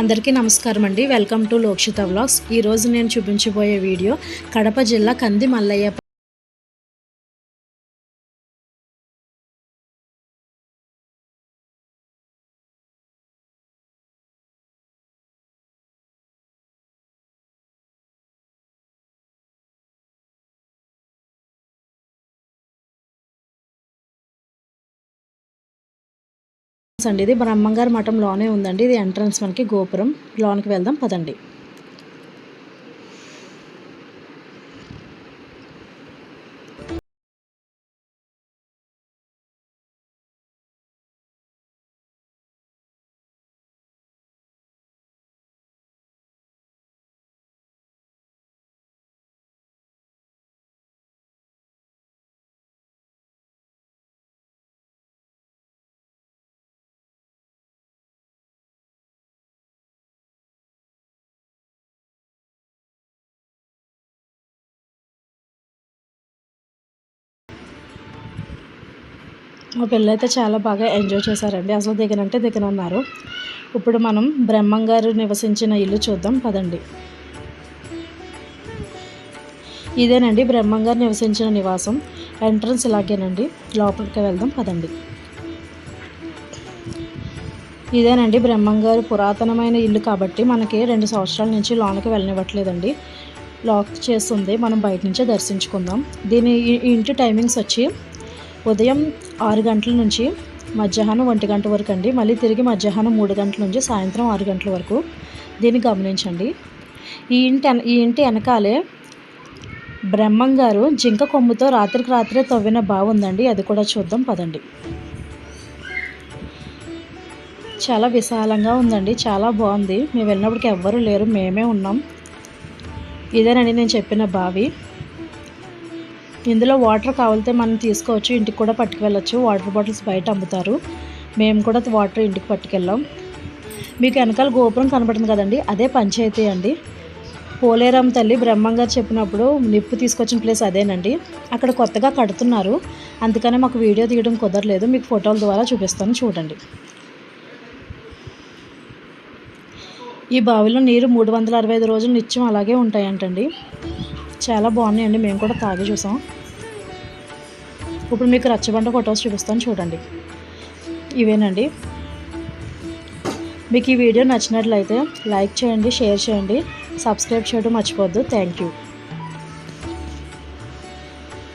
అందరికీ నమస్కారం అండి. Welcome to Lokshitha vlogs. ఈరోజు నేను చూపించబోయే వీడియో కడప జిల్లా కంది మల్లయ్య అండి. ఇది బ్రహ్మంగారి మఠంలోనే ఉందండి. ఇది ఎంట్రన్స్ మనకి గోపురం. లోనికి వెళ్దాం పదండి. మా పిల్లలు చాలా బాగా ఎంజాయ్ చేశారండి. అసలు దిగనంటే దిగనన్నారు. ఇప్పుడు మనం బ్రహ్మంగారు నివసించిన ఇల్లు చూద్దాం పదండి. ఇదేనండి బ్రహ్మంగారు నివసించిన నివాసం. ఎంట్రన్స్ ఇలాగేనండి. లోపలికి వెళ్దాం పదండి. ఇదేనండి బ్రహ్మంగారు పురాతనమైన ఇల్లు కాబట్టి మనకి రెండు సంవత్సరాల నుంచి లోనకి వెళ్ళనివ్వట్లేదండి. లాక్ చేస్తుంది. మనం బయట నుంచే దర్శించుకుందాం. దీని ఇంటి టైమింగ్స్ వచ్చి ఉదయం ఆరు గంటల నుంచి మధ్యాహ్నం ఒంటి గంట వరకు అండి. మళ్ళీ తిరిగి మధ్యాహ్నం మూడు గంటల నుంచి సాయంత్రం ఆరు గంటల వరకు. దీన్ని గమనించండి. ఈ ఇంటి ఈ ఇంటి వెనకాలే బ్రహ్మం గారు జింక కొమ్ముతో రాత్రికి రాత్రే తవ్విన బాగుందండి అది కూడా చూద్దాం పదండి. చాలా విశాలంగా ఉందండి. చాలా బాగుంది. మేము వెళ్ళినప్పటికి ఎవ్వరూ లేరు. మేమే ఉన్నాం. ఇదేనండి నేను చెప్పిన బావి. ఇందులో వాటర్ కావాలితే మనం తీసుకోవచ్చు ఇంటికి కూడా పట్టుకువెళ్ళచ్చు. వాటర్ బాటిల్స్ బయట అమ్ముతారు. మేము కూడా వాటర్ ఇంటికి పట్టుకెళ్ళాం. మీకు వెనకాల గోపురం కనబడుతుంది కదండి అదే పంచాయతీ అండి. పోలేరం తల్లి బ్రహ్మంగారు చెప్పినప్పుడు నిప్పు తీసుకొచ్చిన ప్లేస్ అదేనండి. అక్కడ కొత్తగా కడుతున్నారు. అందుకనే మాకు వీడియో తీయడం కుదరలేదు. మీకు ఫోటోల ద్వారా చూపిస్తాను చూడండి. ఈ బావిలో నీరు మూడు వందల అరవై ఐదు రోజులు నిత్యం అలాగే ఉంటాయంటండి. చాలా బాగున్నాయండి. మేము కూడా తాగి చూసాం. ఇప్పుడు మీకు రచ్చబండ ఫొటోస్ చూపిస్తాను చూడండి. ఇవేనండి. మీకు ఈ వీడియో నచ్చినట్లయితే లైక్ చేయండి షేర్ చేయండి. సబ్స్క్రైబ్ చేయడం మర్చిపోవద్దు. Thank you.